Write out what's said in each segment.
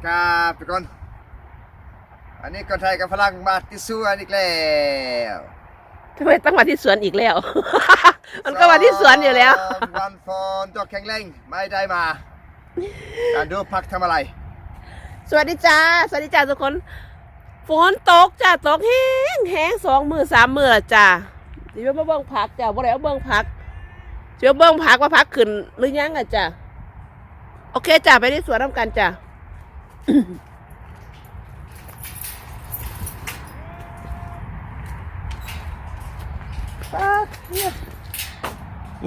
ดีครับทุกคน อันนี้คนไทยกับฝรั่งมาที่สวนอีกแล้วทำไมต้องมาที่สวนอีกแล้ว มันก็มาที่สวนอยู่แล้วสองวันฝนตกแข็งแรงไม่ได้มาการดูพักทำอะไร สวัสดีจ้า สวัสดีจ้าทุกคน ฝนตกจ้าตกแห้งแห้งสองมือสามมือละจ้าเดี๋ยวมาเบิ่งผักจ้าบ่ได้เอาเบิ่งผักเดี๋ยวเบิ่งผักว่าผักขึ้นหรือยังอะจ้าโอเคจ้าไปที่สวนน้ำกันจ้า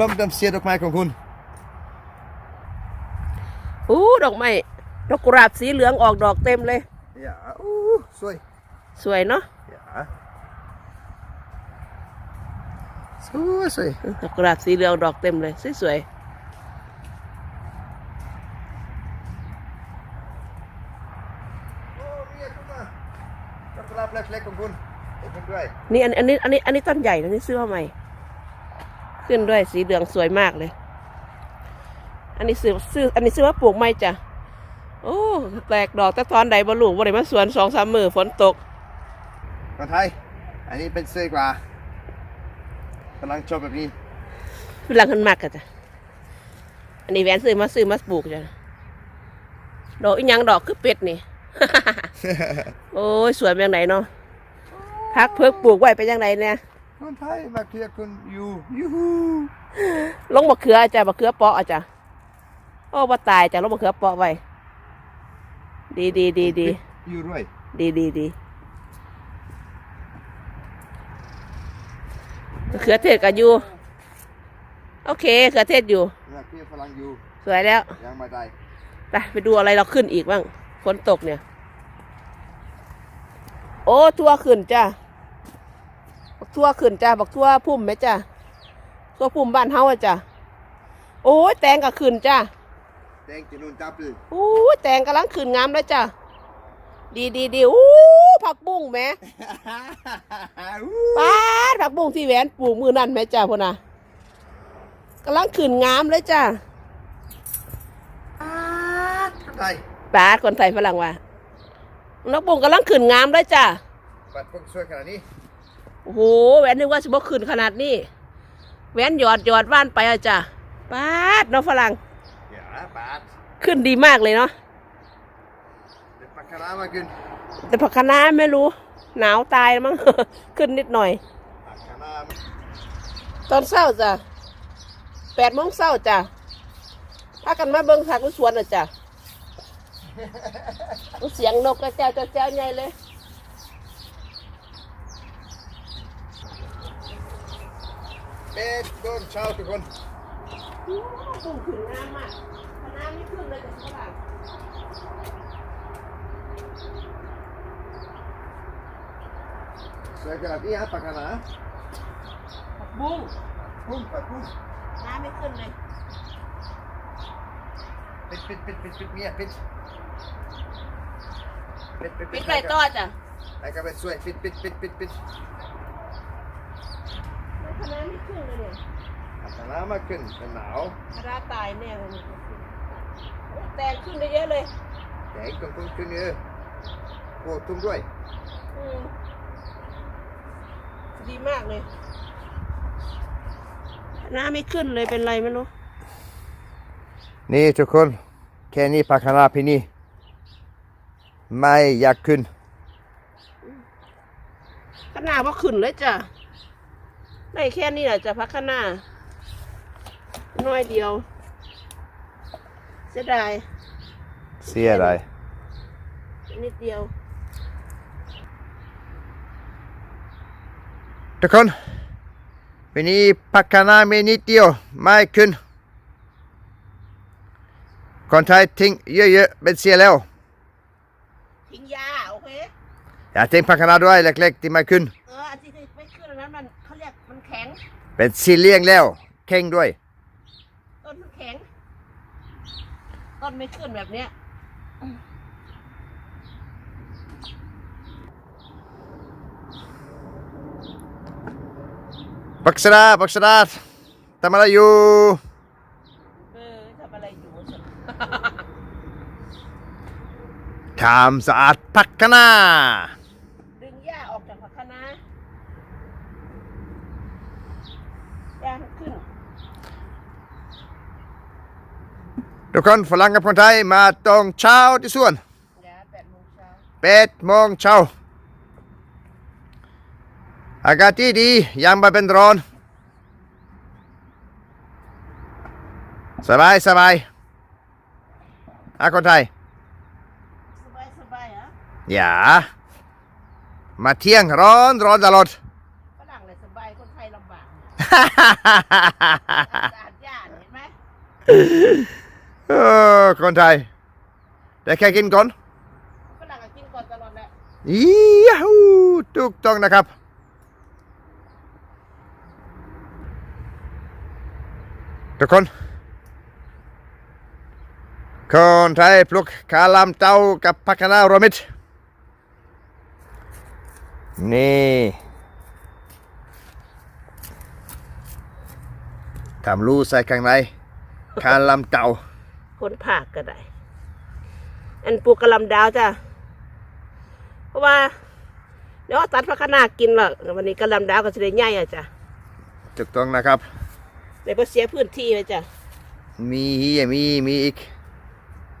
ลมดำเสียดอกไม้ของคุณอู้ดอกไม้ดอกกุหลาบสีเหลืองออกดอกเต็มเลยอย่าอู้สวย สวยเนาะอย่าสวยสวยดอกกุหลาบสีเหลืองดอกเต็มเลยสวยโอ้เมียคุณมาดอกกุหลาบเล็กๆของคุณเห็นคุณ ด้วยๆนี่อันอันนี้อันนี้อันนี้ต้นใหญ่นะนี่ซื้อมาใหม่ ขึ้นด้วยสีเหลืองสวยมากเลย อันนี้ซื้อซื้ออันนี้ซื้อมาปลูกใหม่จ้ะโอ้แตกดอกแต่ตอนใดบรรลุบ่ได้มาสวนสองสามมือฝนตกคนไทย อันนี้เป็นเสื้อกว่าฝรั่งชอบแบบนี้ฝรั่งขึ้นมากกันจ้ะอันนี้แหวนซื้อมาซื้อมาปลูกจ้ะดอกอีหยังดอกคือเป็ดนี่ โอ้ยสวยเป็นยังไงเนาะ พักเพิกปลูกไว้เป็นยังไงเนี่ยคนไทยมาเคลียร์คุณอยู่ยูฮูลงมะเขือจ้ะมะเขือเปาะอะจ้ะโอ้บ่ตายจ้ะลงมะเขือเปาะไว้ดีดีดีดีอยู่ด้วยดีดีดีมะเขือเทศก็อยู่โอเคมะเขือเทศอยู่มาเคลียร์ฝรั่งอยู่สวยแล้วยังไม่ได้ไปไปดูอะไรเราขึ้นอีกบ้างฝนตกเนี่ย โอ้ทั่วขึ้นจ้ะ บักทั่วขึ้นจ้ะบักทั่วพุ่มไหมจ้ะทั่วพุ่มบ้านเฮาอะจ้ะโอ้ยแตงก็ขึ้นจ้ะแดงจะนุ่นจับเลยโอ้ยแตงกำลังขึ้นงามแล้วจ้ะดีดีดีอู้ผักบุ้งแหมป้าดผักบุ้งที่แหวนปลูกมือนั่นแหมจ้ะพ่นน่ะกำลังขึ้นงามเลยจ้ะคนไทยป้าดคนไทยฝรั่งว่านักบุ้งกำลังขึ้นงามเลยจ้ะบัดพวกสวยขนาดนี้ โอ้โหแหวนนึกว่าสิบ่ขึ้นขนาดนี้แหวนหยอดหยอดว่านไปอะจ้ะป้าดเนาะฝรั่งอย่าบาดขึ้นดีมากเลยเนาะเด็ดปากกาลามากินแต่ผักคะน้าไม่รู้ หนาวตายแล้วมั้ง ขึ้นนิดหน่อยปากกาลาตอนเช้าจ้ะแปดโมงเช้าจ้ะพากันมาเบิ่งผักสวนอะจ้ะ เสียงนกกระเจ้าเจ้าเจ้าใหญ่เลย เป็นต้นเช้าทุกคนปลูกถึงน้ำอะคณะไม่ขึ้นเลยจ้ะฝรั่งสวยขนาดนี้ฮะปากกาลาผักบุ้งพุ่งปัดพุ่งน้ำไม่ขึ้นเลยปิดปิดปิดปิดปิดเมียปิดปิดปิดปิดไรต่อจ้ะ ไอ้ก็เป็นสวยปิดปิดปิดปิดปิด คณะไม่ขึ้นเลยเนี่ยปากกาลามาขึ้นเป็นหนาวคณะตายแน่เลยเนี่ยโอ้แตกขึ้นได้เยอะเลยแดงตรงตรงขึ้นเออโอ้ทุ่มด้วย อืมดีมากเลยหน้าไม่ขึ้นเลยเป็นไรไม่รู้ นี่ทุกคน แค่นี้ปากกาลาพี่นี่ ไม่อยากขึ้นขนาดว่าขึ้นเลยจ้ะ ได้แค่นี้แหละจ้ะพักขนาน้อยเดียว เสียดายเสียอะไรนิดเดียวทุกคนวันนี้ปากกาลามีนิดเดียวไม่ขึ้นคนไทยทิ้งเยอะๆเป็นเสียแล้วทิ้งยาโอเคอย่าทิ้งปากกาลาด้วยเล็กๆที่ไม่ขึ้นเออ งเป็นสีเลี้ยงแล้วเข่งด้วย ต้นมันแข็ง ต้นไม่ขึ้นแบบเนี้ยบักสดาบักสดาทำอะไรอยู่เออทำอะไรอยู่ฉันทำสะอาดพักคณะ ดึงหญ้าออกจากผักคะน้าหญ้าขึ้น ทุกคนฝรั่งกับคนไทยมาตรงเช้าที่สวนหญ้าแปดโมงเช้าเป็ดโมงเช้าอากาศที่ดียังไม่เป็นร้อน สบายสบายอาคนไทยสบายสบายเหรออย่ามาเที่ยงร้อนร้อนตลอดฝรั่งเลยสบายคนไทยลำบากสะอาดหญ้าเนี่ยเห็นไหม เออคนไทยได้แค่กินก่อนฝรั่งก็กินก่อนตลอดแหละอียาฮูถูกต้องนะครับ ทุกคน คนไทยปลูกคาลามเต้ากับผักคะน้ารวมมิตรนี่ทำรูใส่ข้างในคาลามเต้า คนผากก็ได้ อันปลูกกระหลำดาวจ้ะ เพราะว่า เดี๋ยวตัดพักนากินหรอกวันนี้กระหลำดาวก็จะได้ใหญ่อะจ้ะถูกต้องนะครับเดี๋ยวก็เสียพื้นที่ไปจ้ะ มีเฮียมีมีอีก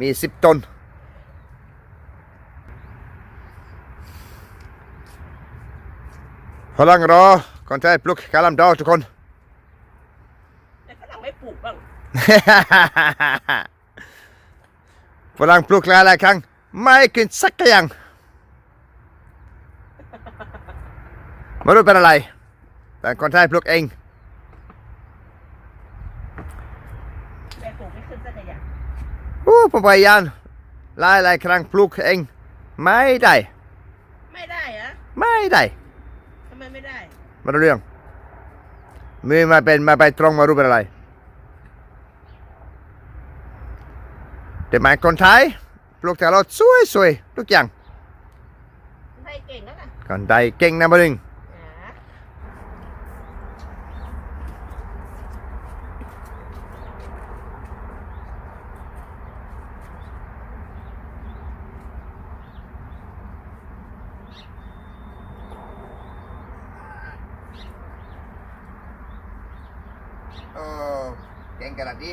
มีสิบต้นพลังรอคนไทยปลูกกะหล่ำดอกทุกคนแต่ฝรั่งไม่ปลูกบ้าง ฝรั่งปลูกหลายๆครั้งไม่กินสักอย่างไม่รู้เป็นอะไร แต่คนไทยปลูกเองแต่ปลูกไม่ขึ้นสักอย่างโอ้ผมพยายามหลายๆครั้งปลูกเอง ไม่ได้ ไม่ได้เหรอะไม่ได้ทำไมไม่ได้มาดูเรื่องมือมาเป็นมาไปตรงมารู้เป็นอะไร แต่หมายคนไทยปลูกแต่เราสวยสวยๆทุกอย่างไทยเก่งแล้วนะคนไทยเก่งนะมาดึงอ่าโอ้เก่งขนาดนี้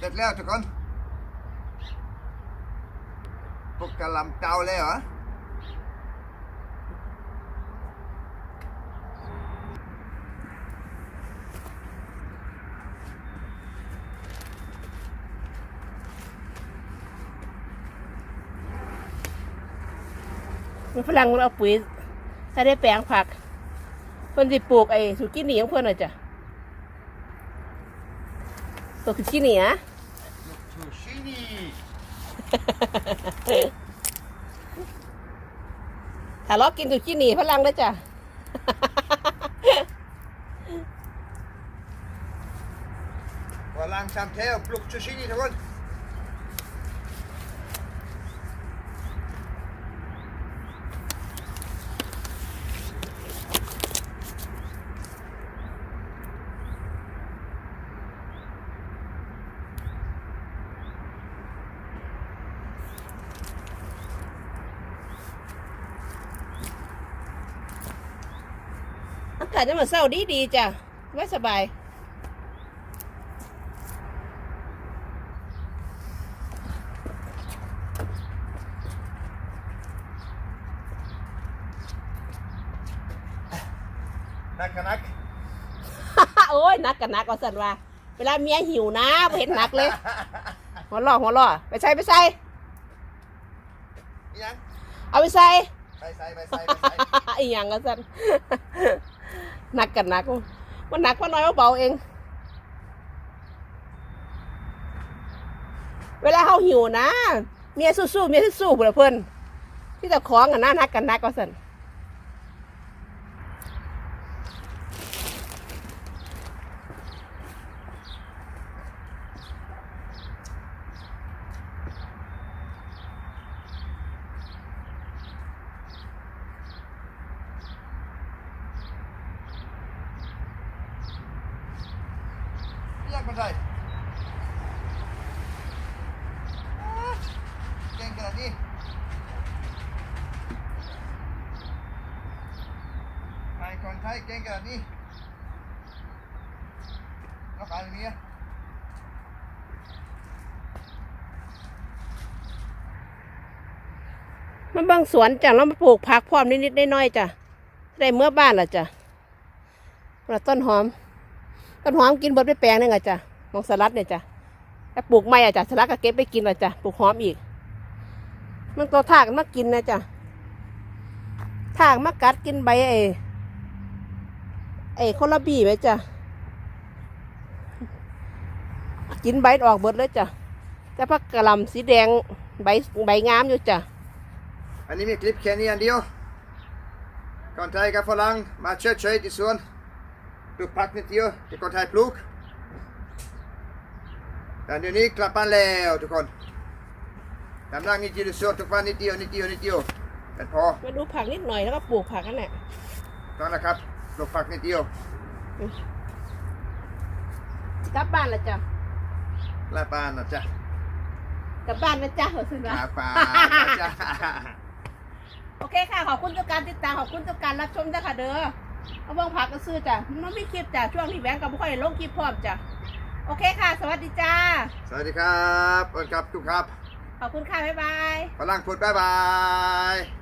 เสร็จแล้วทุกคนพวกกะหลำเตาเลยเหรอมันฝรั่งมันเอาปุ๋ยถ้าได้แปลงผักเพิ่นสิปลูกไอ้สุกี้หนีของเพิ่นน่ะจ้ะปลูกสุกี้หนีอะ ถ้าเรากินสุกี้หนีฝรั่งได้อจ้ะ Var langsamt her og pluk zucchini til rundt. อากาศจะมาเศร้าดีดีจ้ะไม่สบาย Nak nak. โอ้ยนักกันนักก็สันว่า เวลาเมียหิวนะเห็นหนักเลย หัวล่อหัวล่อไปใส่ไปใส่ Yan. เอาไปใส่ Bye sai bye sai bye sai. อีหยังก็สัน หนักกันหนักมันหนักวันน้อยวันเบาเอง เวลาเขาหิวนะ เมียสู้ๆเมียสู้ๆเพื่อนเพื่อนที่จะคล้องกันนะนักกันนักก็สั่น เรียกคนไทยเก่งขนาดนี้ใครคนไทยเก่งขนาดนี้แล้วใครมีอะมันบางสวนจ้ะแล้วมาปลูกผักพร้อมนิดๆน้อยๆจ้ะได้เมื่อบ้านละจ้ะแล้วต้นหอม ต้นหอมกินเบดไปแปลงนึงอะจ้ะมองสลัดเนี่ยจ้ะแล้วปลูกไม้อะจ้ะสลัดก็เก็บไปกินละจ้ะปลูกหอมอีก มันตัวถากมากินนะจ้ะถากมากัดกินใบไอ้ไอ้โคลาบีไหมจ้ะกินใบออกเบิดเลยจ้ะแต่พักกระลำสีแดงใบใบงามอยู่จ้ะอันนี้มีคลิปแค่นี้อันเดียวคนไทยกับฝรั่งมาเชิดเชยที่สวน ปลูกผักนิดเดียวที่คนไทยปลูกแต่เดี๋ยวนี้กลับบ้านแล้วทุกคนกำลังนิดเดียวในสวนทุกวันนิดเดียวนิดเดียวนิดเดียวเป็นพอมาดูผักนิดหน่อยแล้วก็ปลูกผักกันแหละต้องนะครับปลูกผักนิดเดียวกลับบ้านละจ้ะลาปานนะจ๊ะกลับบ้านนะจ๊ะเหรอสินะลาปานนะจ๊ะโอเคค่ะ ขอบคุณทุกการติดตาม ขอบคุณทุกการรับชมจ้ะค่ะเด้อ เอาเบิ่งผักก็ซื้อจ้ะมันไม่คลิปจ้ะช่วงที่แบงก์กับบุค่อยได้ลงคลิปพร้อมจ้ะโอเคค่ะ สวัสดีจ้า สวัสดีครับสวัสดีครับทุกครับ ขอบคุณค่ะ บ๊ายบาย ฝรั่งพูดบ๊ายบาย